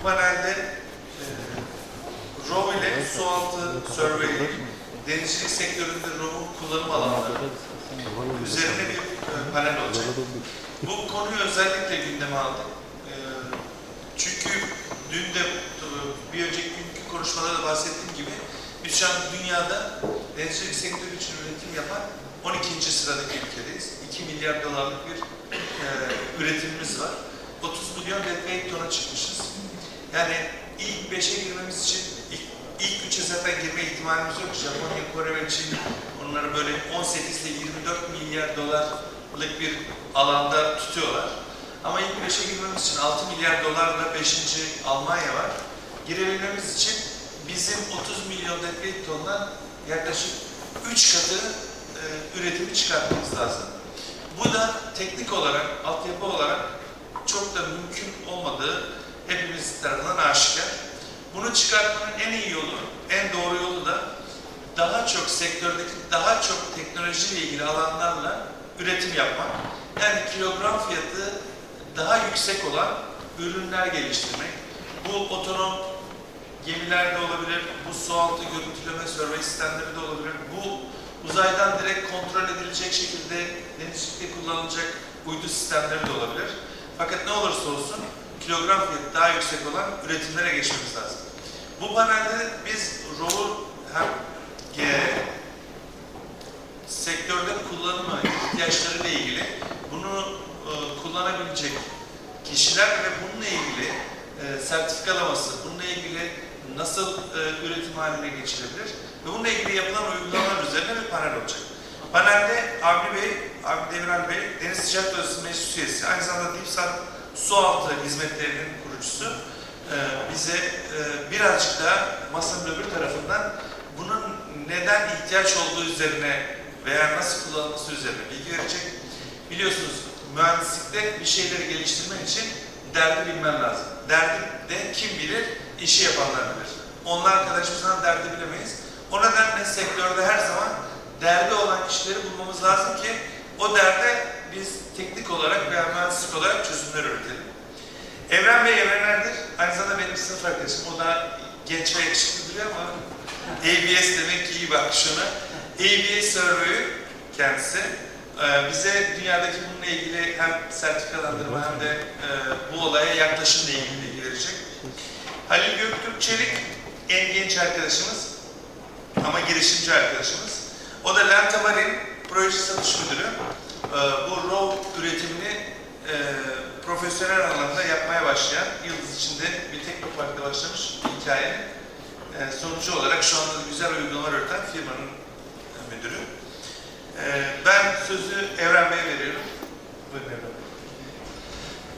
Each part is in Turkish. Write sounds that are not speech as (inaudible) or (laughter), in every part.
bu panelde e, ROV ile sualtı survey, denizcilik sektöründe ROV'un kullanım alanları üzerine bir e, panel olacak. Bu konuyu özellikle gündeme aldım. E, çünkü dün de e, bir önceki günkü konuşmada da bahsettiğim gibi biz şu an dünyada denizcilik sektörü için üretim yapan 12. sıradaki ülkedeyiz. 2 milyar dolarlık bir üretimimiz var. 30 milyon deadweight tona çıkmışız. Yani ilk 5'e girmemiz için ilk, ilk 3'e zaten girme ihtimalimiz yok. Japonya, Kore ve Çin onları böyle 18 ile 24 milyar dolarlık bir alanda tutuyorlar. Ama ilk 5'e girmemiz için 6 milyar dolarla 5. Almanya var. Girebilmemiz için bizim 30 milyon deadweight tondan yaklaşık 3 katı e, üretimi çıkartmamız lazım. Bu da teknik olarak, altyapı olarak çok da mümkün olmadığı hepimiz tarafından aşikar. Bunu çıkartmanın en iyi yolu, en doğru yolu da daha çok sektördeki daha çok teknolojiyle ilgili alanlarla üretim yapmak. Yani kilogram fiyatı daha yüksek olan ürünler geliştirmek. Bu otonom gemilerde olabilir, bu sualtı görüntüleme survey sistemleri de olabilir. Bu uzaydan direkt kontrol edilecek şekilde denizcilikte kullanılacak uydu sistemleri de olabilir. Fakat ne olursa olsun kilogram fiyatı daha yüksek olan üretimlere geçmemiz lazım. Bu panelde biz ROV'u hem e, sektörde kullanımı, ihtiyaçlarıyla ilgili bunu e, kullanabilecek kişiler ve bununla ilgili e, sertifikalaması, bununla ilgili nasıl e, üretim haline geçirebilir ve bununla ilgili yapılan uygulamalar üzerine bir panel olacak. Panelde Avni Bey, Avni Demirel Bey, Deniz Sıcak Odası Meclis Üyesi, aynı zamanda Dipsat Su Altı Hizmetlerinin kurucusu e, bize e, birazcık daha masanın öbür tarafından bunun neden ihtiyaç olduğu üzerine veya nasıl kullanılması üzerine bilgi verecek. Biliyorsunuz mühendislikte bir şeyleri geliştirmek için derdi bilmen lazım. Derdi de kim bilir? İşi yapanlar bilir. Onlar arkadaşımızdan derdi bilemeyiz. O nedenle sektörde her zaman derdi olan kişileri bulmamız lazım ki o derde biz teknik olarak veya mühendislik olarak çözümler üretelim. Evren Bey Evrener'dir. Aynı zamanda benim sınıf arkadaşım. O da genç ve yakışıklı duruyor ama ABS demek ki iyi bak şuna. ABS Survey'ü kendisi. Ee, bize dünyadaki bununla ilgili hem sertifikalandırma hem de e, bu olaya yaklaşımla ilgili bilgi verecek. Halil Göktürk Çelik en genç arkadaşımız ama girişimci arkadaşımız. O da Lenta Marin proje satış müdürü. Ee, bu RAW üretimini e, profesyonel anlamda yapmaya başlayan, yıldız içinde bir başlamış bir hikaye. E, sonucu olarak şu anda da güzel uygulamalar üreten firmanın e, müdürü. E, ben sözü Evren Bey'e veriyorum. Buyurun Evren Bey.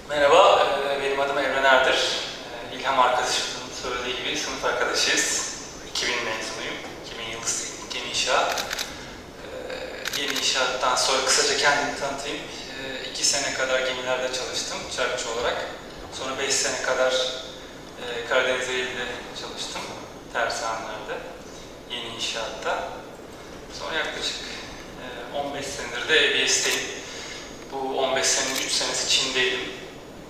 Merhaba, e, benim adım Emre Erdir. E, İlham arkadaşımızın söylediği gibi sınıf arkadaşıyız. 2000 mezunuyum. 2000 Yıldız Teknik İnşaat. E, Yeni İnşaat'tan sonra kısaca kendimi tanıtayım. E, İki sene kadar gemilerde çalıştım çarkçı olarak. Sonra 5 sene kadar e, Karadeniz Eğili'de çalıştım. Tersanelerde. Yeni İnşaat'ta. Sonra yaklaşık e, 15 senedir de EBS'teyim. Bu 15 senenin 3 senesi Çin'deydim.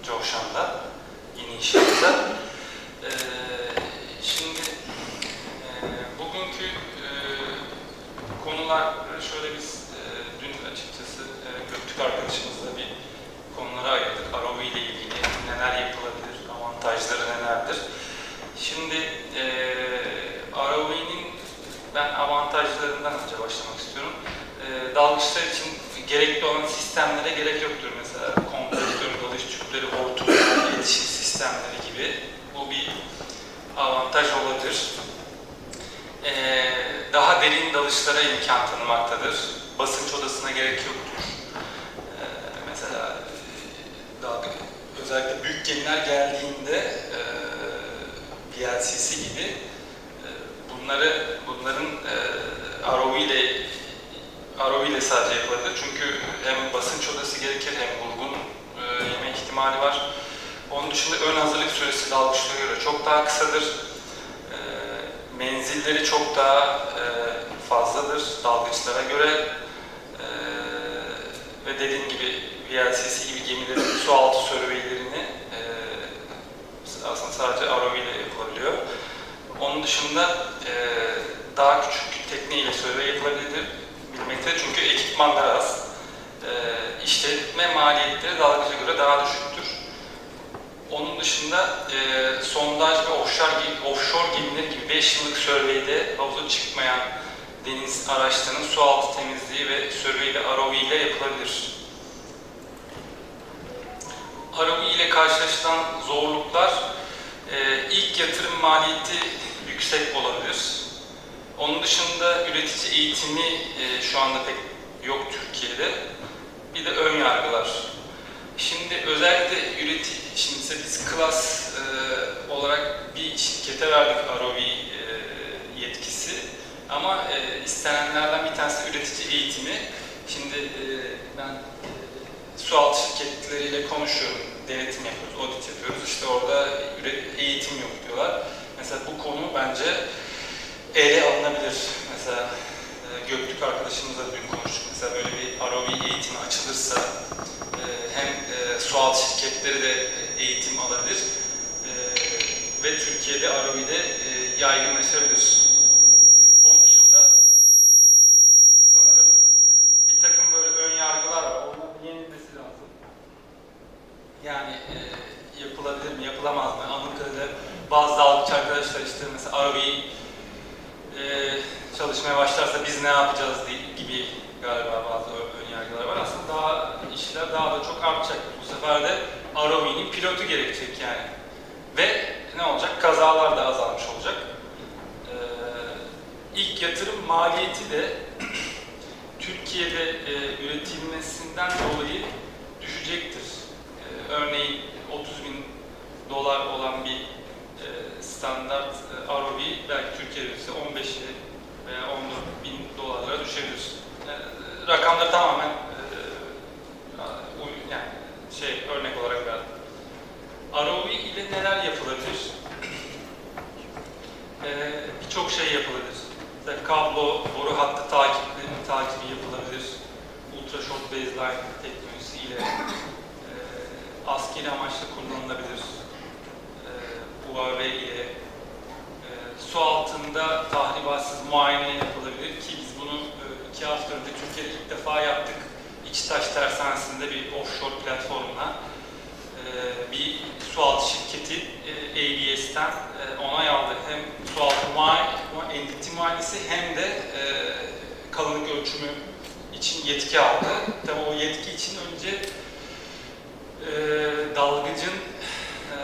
Coşan'da, yeni inşaatta. Ee, şimdi e, bugünkü e, konular şöyle biz e, dün açıkçası e, Göktürk arkadaşımızla bir konulara ayırdık. ROV ile ilgili neler yapılabilir, avantajları nelerdir. Şimdi e, ROV'nin ben avantajlarından önce başlamak istiyorum. E, dalgıçlar için gerekli olan sistemlere gerek yoktur. Mesela kompresör, dalış tüpleri, hortum, iletişim sistemleri gibi. Bu bir avantaj olabilir. Ee, daha derin dalışlara imkan tanımaktadır. Basınç odasına gerek yoktur. Ee, mesela dalga, özellikle büyük gemiler geldiğinde e, gibi e, bunları bunların e, ROV ile ROV ile sadece yapılabilir. Çünkü hem basınç odası gerekir hem vurgun e, yeme ihtimali var. Onun dışında ön hazırlık süresi dalgıçlara göre çok daha kısadır. E, menzilleri çok daha e, fazladır dalgıçlara göre. E, ve dediğim gibi VLCC gibi gemilerin su altı surveylerini e, aslında sadece ROV ile yapılabiliyor. Onun dışında e, daha küçük tekneyle survey yapılabilir bilmekte çünkü ekipmanları az. E, işletme maliyetleri dalgıca göre daha düşüktür. Onun dışında e, sondaj ve offshore, offshore gemileri gibi 5 yıllık surveyde havuza çıkmayan deniz araçlarının su altı temizliği ve survey ile ROV ile yapılabilir. ROV ile karşılaşılan zorluklar e, ilk yatırım maliyeti yüksek olabilir. Onun dışında üretici eğitimi e, şu anda pek yok Türkiye'de. Bir de ön yargılar. Şimdi özellikle üretici, şimdi biz klas e, olarak bir şirkete verdik ROV e, yetkisi. Ama e, istenenlerden bir tanesi üretici eğitimi. Şimdi e, ben sualtı şirketleriyle konuşuyorum, denetim yapıyoruz, audit yapıyoruz. İşte orada eğitim yok diyorlar. Mesela bu konu bence ele alınabilir. Mesela e, Göktürk arkadaşımızla dün konuştuk. Mesela böyle bir ROV eğitimi açılırsa e, hem e, sualtı şirketleri de eğitim alabilir ve Türkiye'de ROV'de yaygınlaşabilir. Onun dışında sanırım bir takım böyle ön yargılar var. Onların yenilmesi lazım. Yani e, yapılabilir mi, yapılamaz mı? Anladığım bazı dalgıç arkadaşlar işte mesela ROV e, çalışmaya başlarsa biz ne yapacağız diye- gibi galiba bazı ö- ön yargılar var. Aslında daha işler daha da çok artacak. Bu sefer de ROV'nin pilotu gerekecek yani. Ve ne olacak? Kazalar da azalmış olacak. Ee, ilk yatırım maliyeti de (clears throat) Türkiye'de e, üretilmesinden dolayı düşecektir. Ee, örneğin 30 bin dolar olan bir e, standart e, ROV belki Türkiye'de ise 15 veya 14 bin dolarlara düşebilir. E, rakamları tamamen e, yani şey örnek olarak verdim. ROV ile neler yapılabilir? Ee, birçok şey yapılabilir. Mesela kablo, boru hattı takibi, takibi yapılabilir. Ultra short baseline teknolojisiyle e, askeri amaçlı kullanılabilir. UAV ile e, su altında tahribatsız muayene yapılabilir ki biz bunu e, iki hafta önce Türkiye'de ilk defa yaptık. İçtaş Tersanesi'nde bir offshore platformuna e, bir sualtı şirketi e, ABS'ten e, onay aldı. Hem sualtı muay- endikti muayenesi hem de e, kalınlık ölçümü için yetki aldı. Tabii o yetki için önce e, dalgıcın e,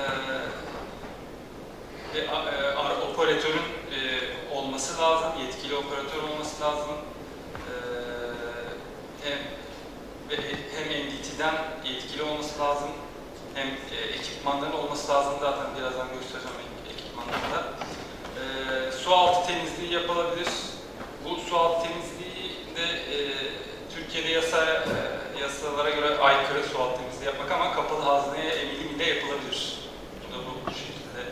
ve a- e, ar- operatörün e, olması lazım, yetkili operatör olması lazım. E, hem ve hem NDT'den yetkili olması lazım, hem e, ekipmanların olması lazım zaten birazdan göstereceğim ek- ekipmanları da. E, su altı temizliği yapılabilir. Bu su altı temizliği de e, Türkiye'de yasa, e, yasalara göre aykırı su altı temizliği yapmak ama kapalı hazneye emilim ile yapılabilir. Bu da bu şekilde.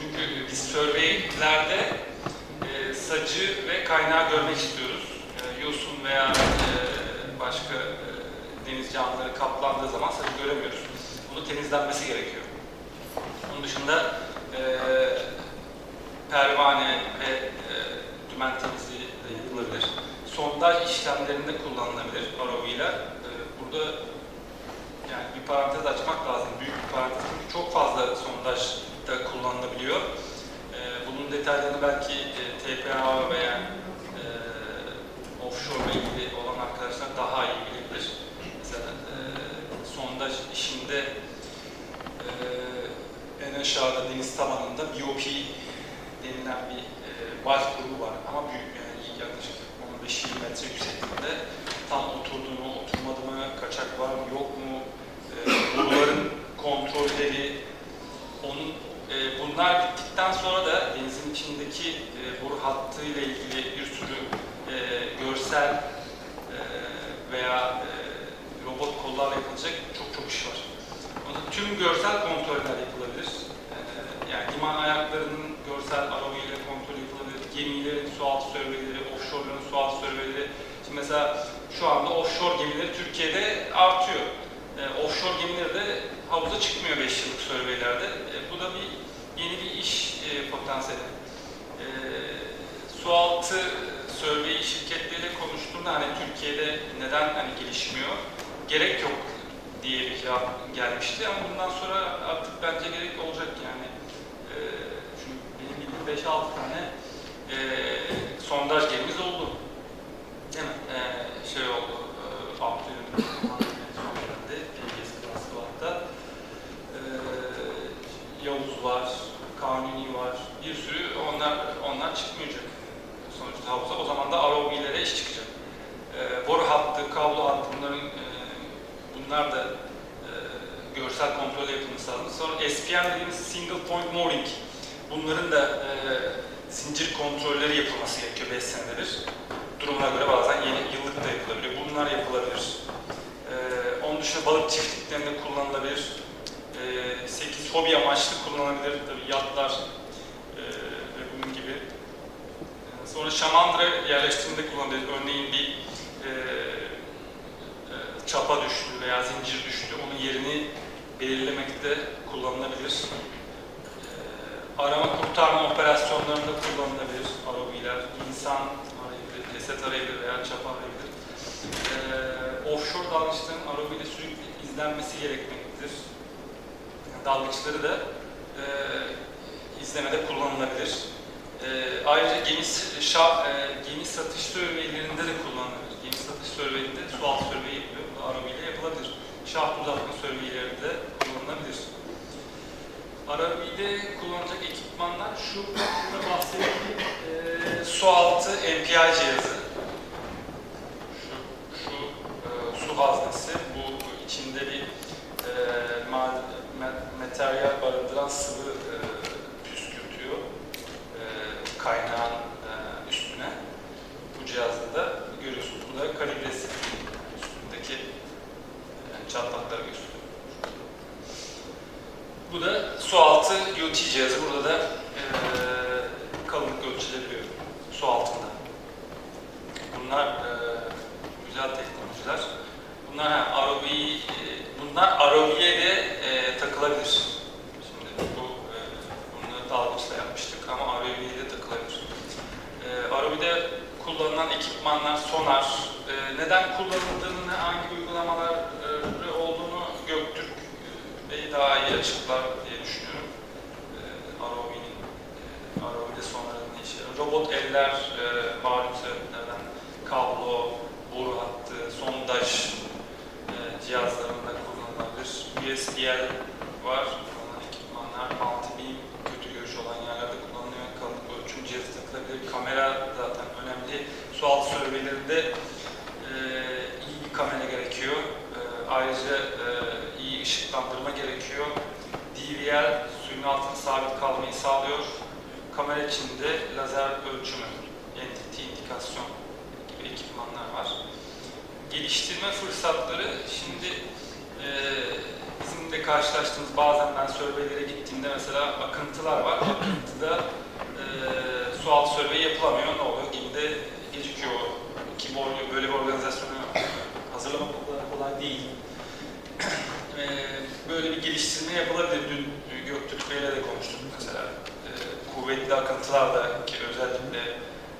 Çünkü biz surveylerde e, sacı ve kaynağı görmek istiyoruz. E, yosun veya e, başka e, deniz canlıları kaplandığı zaman sacı göremiyoruz. Bunu temizlenmesi gerekiyor. Onun dışında e, pervane ve e, dümen temizliği yapılabilir. Sondaj işlemlerinde kullanılabilir ROV'ler. E, burada yani bir parantez açmak lazım. Büyük bir parantez çünkü çok fazla sondaj da kullanılabiliyor. E, bunun detaylarını belki e, TPA veya e, offshore ile ilgili olan arkadaşlar daha iyi bilebilir. Mesela e, sondaj işinde e, en aşağıda deniz tabanında BOP denilen bir e, valve grubu var ama büyük yani yaklaşık 15-20 metre yüksekliğinde tam oturdu mu, oturmadı mı, kaçak var mı, yok mu, e, boruların kontrolleri, onun e, bunlar bittikten sonra da denizin içindeki e, boru hattı ile ilgili bir sürü e, görsel e, veya e, robot kollarla yapılacak çok çok iş var. Tüm görsel kontroller yapılabilir. E, yani liman ayaklarının görsel ile kontrol yapılabilir. Gemilerin sualtı surveyleri, offshore'ların sualtı surveyleri. Şimdi mesela şu anda offshore gemileri Türkiye'de artıyor. E, offshore gemileri de havuza çıkmıyor 5 yıllık surveylerde. E, bu da bir iş e, potansiyeli. E, sualtı survey şirketleriyle konuştuğumda hani Türkiye'de neden hani gelişmiyor? Gerek yok diye bir cevap gelmişti ama bundan sonra artık bence gerek olacak yani. E, çünkü benim bildiğim 5-6 tane e, sondaj gemimiz oldu. Değil mi? E, şey oldu, e, altı yönlü son dönemde, PGS klası hatta. E, Yavuz var, Kanuni var, bir sürü onlar onlar çıkmayacak sonuçta havuza. O zaman da ROV'lere iş çıkacak. E, boru hattı, kablo hattı bunların bunlar da e, görsel kontrol yapılması lazım. Sonra SPM dediğimiz Single Point Mooring. Bunların da e, zincir kontrolleri yapılması gerekiyor 5 senede bir. Durumuna göre bazen yeni yıllık da yapılabilir. Bunlar yapılabilir. E, onun dışında balık çiftliklerinde kullanılabilir. E, 8 hobi amaçlı kullanılabilir. Tabii yatlar e, ve bunun gibi. E, sonra şamandıra yerleştirmede kullanılabilir. Örneğin bir e, çapa düştü veya zincir düştü. Onun yerini belirlemekte kullanılabilir. E, arama kurtarma operasyonlarında kullanılabilir. ROV'ler, insan arayabilir, ceset arayabilir veya çapa arayabilir. E, offshore dalgıçların ile sürekli izlenmesi gerekmektedir. Dalgıçları da e, izlemede kullanılabilir. E, ayrıca gemi, şa, e, gemi satış surveylerinde de kullanılabilir. Gemi satış surveyinde su altı survey ile yapılabilir. Şaft uzatma surveyleri de kullanılabilir. ROV'de kullanılacak ekipmanlar şu burada bahsettiğim e, su altı MPI cihazı. Şu, şu e, su haznesi. Bu içinde bir e, ma- materyal barındıran sıvı e, püskürtüyor e, kaynağın e, üstüne. Bu cihazda da görüyorsunuz. Bu da kalibresi. Üstündeki yani çatlakları gösteriyor. Bu da su altı UT cihazı. Burada da e, kalınlık ölçülebiliyor su altında. Bunlar e, güzel teknolojiler. Bunlar ha, ROV, e, bunlar ROV'ye de e, takılabilir. Şimdi bu e, bunu dalgıçla yapmıştık ama ROV'ye de takılabilir. E, ROV'de kullanılan ekipmanlar sonar. E, neden kullanıldığını, hangi uygulamalar daha iyi açıklar diye düşünüyorum. E, ROV'nin e, ROV'de sonradan ne işe yarar? Robot eller, e, malum sebeplerden kablo, boru hattı, sondaj e, cihazlarında kullanılabilir. USBL var, kullanılan ekipmanlar, multi-beam, kötü görüş olan yerlerde kullanılıyor. Kalınlık ölçüm cihazı takılabilir. Kamera zaten önemli. Su altı surveylerinde e, iyi bir kamera gerekiyor. E, ayrıca e, ışıklandırma gerekiyor. DVL suyun altında sabit kalmayı sağlıyor. Kamera içinde lazer ölçümü, entity indikasyon gibi ekipmanlar var. Geliştirme fırsatları şimdi e, bizim de karşılaştığımız bazen ben surveylere gittiğimde mesela akıntılar var. Akıntıda e, su altı survey yapılamıyor. Ne oluyor? Gemide gecikiyor. Ki böyle bir organizasyonu hazırlamak kolay değil. E, böyle bir geliştirme yapılabilir. Dün Göktürk Bey'le de konuştuk mesela. E, kuvvetli akıntılarda ki özellikle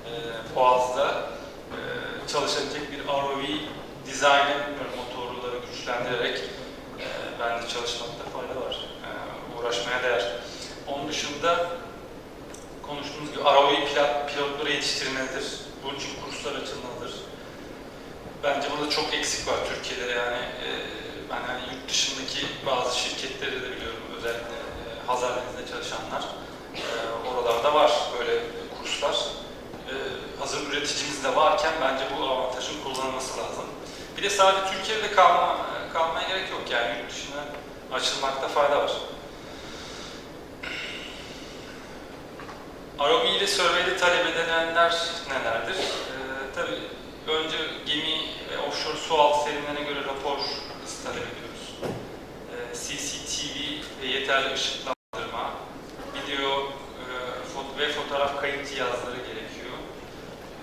e, Boğaz'da e, çalışabilecek bir ROV dizayn etmiyorum motorları güçlendirerek e, bence çalışmakta fayda var. E, uğraşmaya değer. Onun dışında konuştuğumuz gibi ROV pilot, pilotları yetiştirilmelidir. Bunun için kurslar açılmalıdır. Bence burada çok eksik var Türkiye'de yani. E, ben hani yurt dışındaki bazı şirketleri de biliyorum özellikle e, Hazar Denizi'nde çalışanlar. E, oralarda var böyle kurslar. E, hazır üreticimiz de varken bence bu avantajın kullanılması lazım. Bir de sadece Türkiye'de kalma, kalmaya gerek yok yani yurt dışına açılmakta fayda var. ROV ile survey'de talep edilenler nelerdir? Ee, tabii önce gemi ve offshore su altı terimlerine göre rapor biz talep ediyoruz. Ee, CCTV ve yeterli ışıklandırma, video e, fot- ve fotoğraf kayıt cihazları gerekiyor.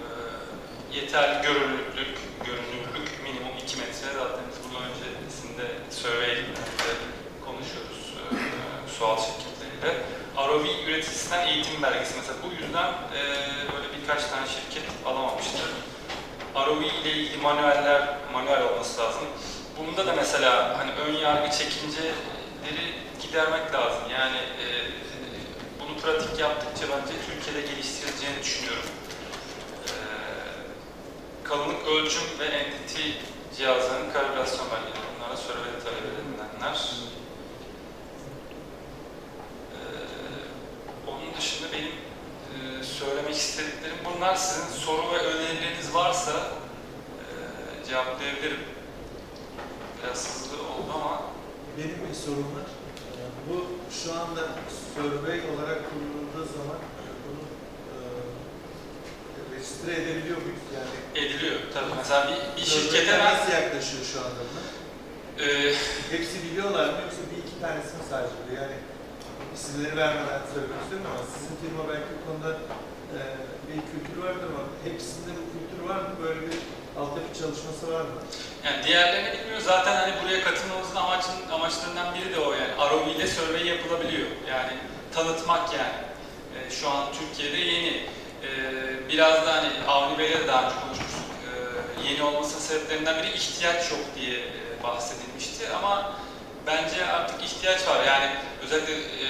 Ee, yeterli görünürlük, görünürlük minimum 2 metre. Zaten biz bunu öncesinde survey'de konuşuyoruz e, su altı şirketleriyle. ROV üreticisinden eğitim belgesi mesela. Bu yüzden e, böyle birkaç tane şirket alamamıştı. ROV ile ilgili manueller, manuel olması lazım. Bunda da mesela hani ön yargı çekinceleri gidermek lazım. Yani e, bunu pratik yaptıkça bence Türkiye'de geliştirileceğini düşünüyorum. E, kalınlık ölçüm ve entity cihazlarının kalibrasyon belgeleri. Bunlara survey talep edilenler. E, onun dışında benim e, söylemek istediklerim bunlar. Sizin soru ve önerileriniz varsa e, cevaplayabilirim. Biraz hızlı oldu ama Benim bir sorum var. Ee, Bu şu anda survey olarak kurulduğu zaman registre edebiliyor muyuz? Yani ediliyor. Tabii mesela bir, bir şirkete ben nasıl yaklaşıyor şu anda buna? e, Hepsi biliyorlar mı yoksa bir iki tanesi mi sadece biliyor? Yani isimleri vermeden söylemek istiyorum ama sizin firma belki bu konuda e, bir kültür vardır ama hepsinde bu kültür var mı? Böyle bir altyapı çalışması var mı? yani diğerlerini bilmiyor. Zaten hani buraya katılmamızın amacın, amaçlarından biri de o yani. ROV ile survey yapılabiliyor. Yani tanıtmak yani. E, şu an Türkiye'de yeni. E, biraz da hani Avni Bey'le daha önce konuşmuştuk. E, yeni olmasının sebeplerinden biri ihtiyaç yok diye e, bahsedilmişti ama bence artık ihtiyaç var. Yani özellikle e,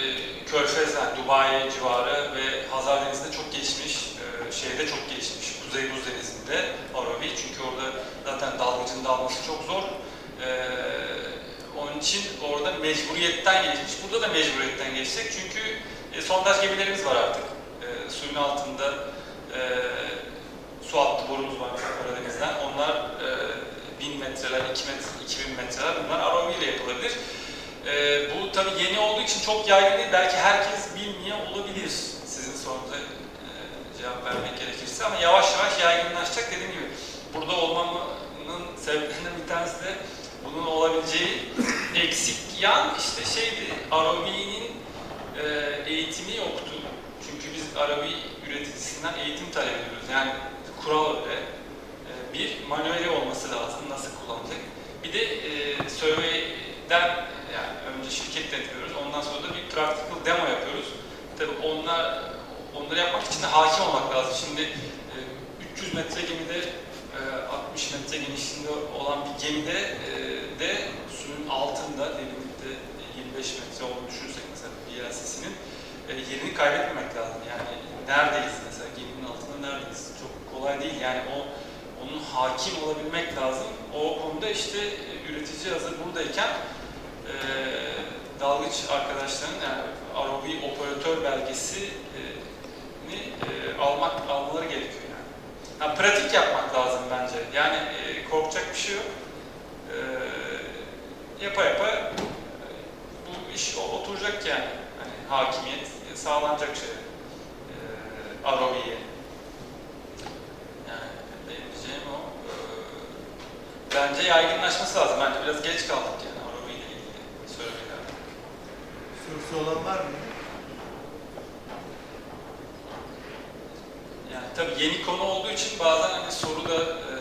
Körfez, yani Dubai civarı ve Hazar Denizi'nde çok gelişmiş, e, şeyde çok gelişmiş, Kuzey Buz Denizi'nde ROV. Çünkü orada zaten dalgıcın dalması çok zor. E, onun için orada mecburiyetten gelişmiş. Burada da mecburiyetten geçecek çünkü e, sondaj gemilerimiz var artık. Suyun altında e, su altı borumuz var Karadeniz'den. Onlar e, 1000 metreler, 2 metre, 2000 metreler bunlar ROV ile yapılabilir. E, bu tabii yeni olduğu için çok yaygın değil. Belki herkes bilmiyor olabilir sizin sorunuza e, cevap vermek gerekirse ama yavaş yavaş yaygınlaşacak dediğim gibi. Burada olmamın sebeplerinden bir tanesi de bunun olabileceği eksik yan işte şeydi ROV'nin e, eğitimi yoktu. Biz ROV üreticisinden eğitim talep ediyoruz. Yani kural öyle. E, bir, manueli olması lazım. Nasıl kullanılacak? Bir de e, survey'den yani önce şirketten yapıyoruz. Ondan sonra da bir practical demo yapıyoruz. Tabii onlar onları yapmak için de hakim olmak lazım. Şimdi e, 300 metre gemide e, 60 metre genişliğinde olan bir gemide e, de suyun altında derinlikte 25 metre olduğunu düşünürsek mesela VLCC'nin e, yerini kaybetmemek lazım. Yani neredeyiz mesela geminin altında neredeyiz? Çok kolay değil yani o onun hakim olabilmek lazım. O konuda işte e, üretici hazır buradayken e, dalgıç arkadaşların yani ROV operatör belgesini e, almak almaları gerekiyor yani. Ha, pratik yapmak lazım bence. Yani e, korkacak bir şey yok. E, yapa yapa e, bu iş oturacak yani. Hani hakimiyet sağlanacak şey. E, ROV'ye. Yani benim diyeceğim o. E, bence yaygınlaşması lazım. Bence biraz geç kaldık yani ROV ile ilgili söylemeler. Sorusu olan var mı? Yani tabii yeni konu olduğu için bazen hani soru da e,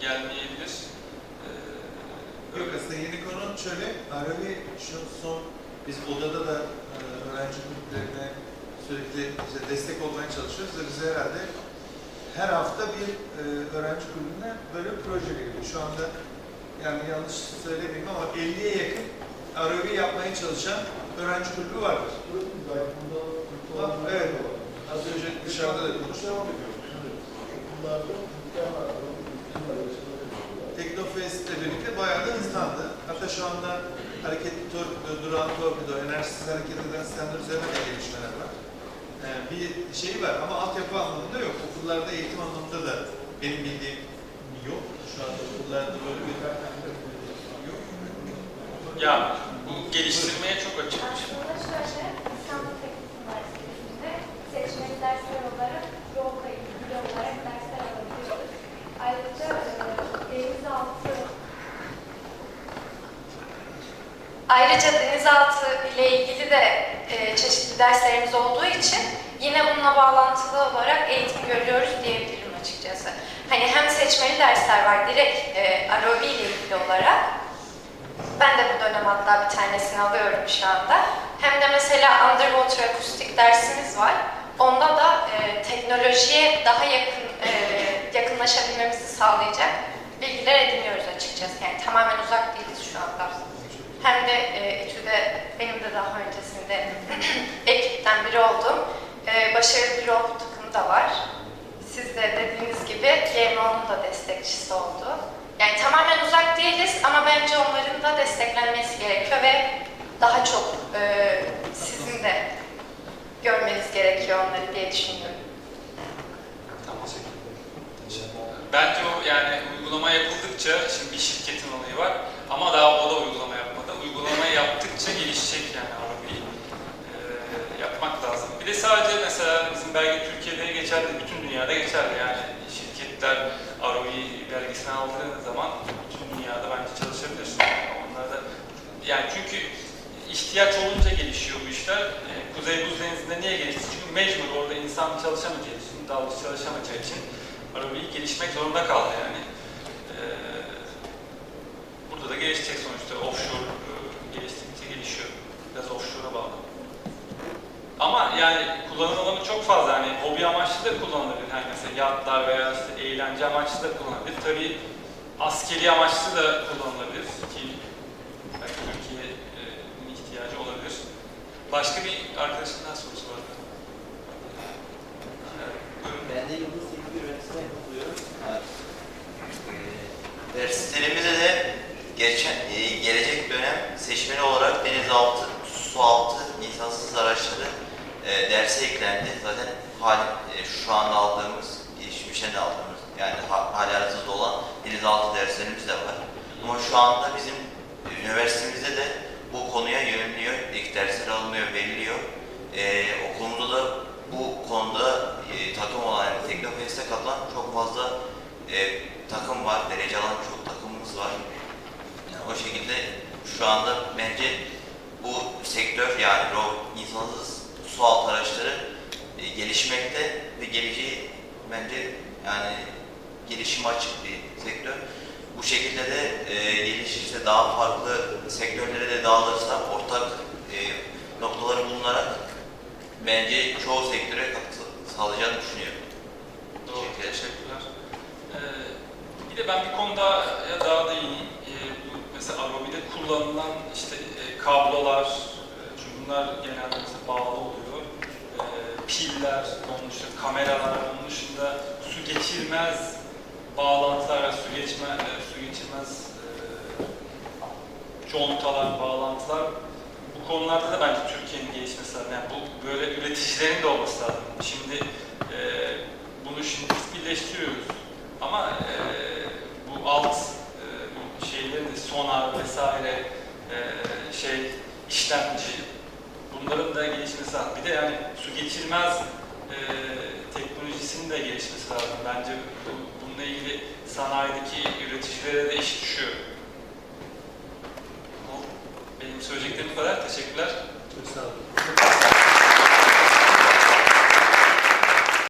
gelmeyebilir. E, Yok aslında yeni konu şöyle, Arabi şu son, biz odada da e, öğrenci kulüplerine sürekli işte destek olmaya çalışıyoruz ve bize herhalde her hafta bir e, öğrenci kulübüne böyle bir proje geliyor. Şu anda yani yanlış söylemeyeyim ama 50'ye yakın Arabi yapmaya çalışan öğrenci kulübü vardır. Ha, evet. Az önce dışarıda da konuştuk. Teknofest ile birlikte bayağı da hızlandı. Hatta şu anda hareketli torpido, duran torpido, enerjisiz hareket eden sistemler üzerinde de gelişmeler var. Ee, bir şey var ama altyapı anlamında yok. Okullarda eğitim anlamında da benim bildiğim yok. Şu anda okullarda böyle bir yok. ya bu geliştirmeye çok açıkmış. Aslında şöyle, İstanbul Teknik Üniversitesi'nde seçmeli dersler olarak yol kayıt bile olarak dersler alabiliyoruz. Ayrıca e, denizaltı Ayrıca denizaltı ile ilgili de e, çeşitli derslerimiz olduğu için yine bununla bağlantılı olarak eğitim görüyoruz diyebilirim açıkçası. Hani hem seçmeli dersler var direkt e, ROV ile ilgili olarak ben de bu dönem hatta bir tanesini alıyorum şu anda. Hem de mesela underwater akustik dersimiz var. Onda da e, teknolojiye daha yakın e, yakınlaşabilmemizi sağlayacak bilgiler ediniyoruz açıkçası. Yani tamamen uzak değiliz şu anda. Hem de e, İTÜ'de benim de daha öncesinde (clears throat) ekipten biri olduğum e, başarılı bir robot takımı da var. Siz de dediğiniz gibi GMO'nun da destekçisi oldu. Yani tamamen uzak değiliz ama bence onların da desteklenmesi gerekiyor ve daha çok e, sizin de görmeniz gerekiyor onları diye düşünüyorum. Tamam. Bence o yani uygulama yapıldıkça, şimdi bir şirketin olayı var ama daha o da uygulama yapmadı. Uygulamayı yaptıkça gelişecek yani arabayı Ee, yapmak lazım. Bir de sadece mesela bizim belge Türkiye'de geçerli, bütün dünyada geçerli yani şirketler ROI belgesini aldığı zaman bütün dünyada bence çalışabilir. Onlar da yani çünkü ihtiyaç olunca gelişiyor bu işler. Ee, Kuzey Buz Denizi'nde niye gelişti? Çünkü mecbur orada insan çalışamayacağı için, dalgıç çalışamayacağı için arabayı gelişmek zorunda kaldı yani. Ee, burada da gelişecek sonuçta. Offshore e, geliştikçe gelişiyor. Biraz offshore'a bağlı. Ama yani kullanım alanı çok fazla. Hani hobi amaçlı da kullanılabilir. Hani mesela yatlar veya işte eğlence amaçlı da kullanılabilir. Tabii askeri amaçlı da kullanılabilir ki belki Türkiye'nin ihtiyacı olabilir. Başka bir arkadaşın daha sorusu var. Ben de Yıldız Teknik Üniversitesi'ne katılıyorum. Ee, Ders sitelerimize de geçen, e, gelecek dönem seçmeni olarak denizaltı, sualtı, insansız araçları e, derse eklendi. Zaten hal, e, şu anda aldığımız, geçmişten de aldığımız, yani ha, hali hazırda olan denizaltı derslerimiz de var. Ama şu anda bizim üniversitemizde de bu konuya yöneliyor, ilk dersler alınıyor, veriliyor. E, okulumuzda da bu konuda e, takım olan, yani Teknofest'e katılan çok fazla e, takım var, derece alan çok takımımız var. Yani o şekilde şu anda bence bu sektör yani insansız su altı araçları e, gelişmekte ve geleceği bence yani gelişim açık bir sektör. Bu şekilde de e, gelişirse daha farklı sektörlere de dağılırsa ortak e, noktaları bulunarak bence çoğu sektöre katkı sağlayacağını düşünüyorum. Doğru, teşekkürler. Ee, bir de ben bir konuda daha da iyiyim. Ee, bu mesela arabide kullanılan işte e, kablolar, e, çünkü bunlar genelde mesela bağlı oluyor. Piller, onun dışında kameralar, onun dışında su geçirmez bağlantılar, su geçme, e, su geçirmez e, contalar, bağlantılar. Bu konularda da bence Türkiye'nin gelişmesi lazım. Yani bu böyle üreticilerin de olması lazım. Şimdi e, bunu şimdi birleştiriyoruz. Ama e, bu alt e, şeylerin de sonar vesaire e, şey işlemci bunların da gelişmesi lazım. Bir de yani su geçirmez e, teknolojisinin de gelişmesi lazım. Bence bu, bununla ilgili sanayideki üreticilere de iş düşüyor. Benim söyleyeceklerim bu kadar. Teşekkürler. Olun.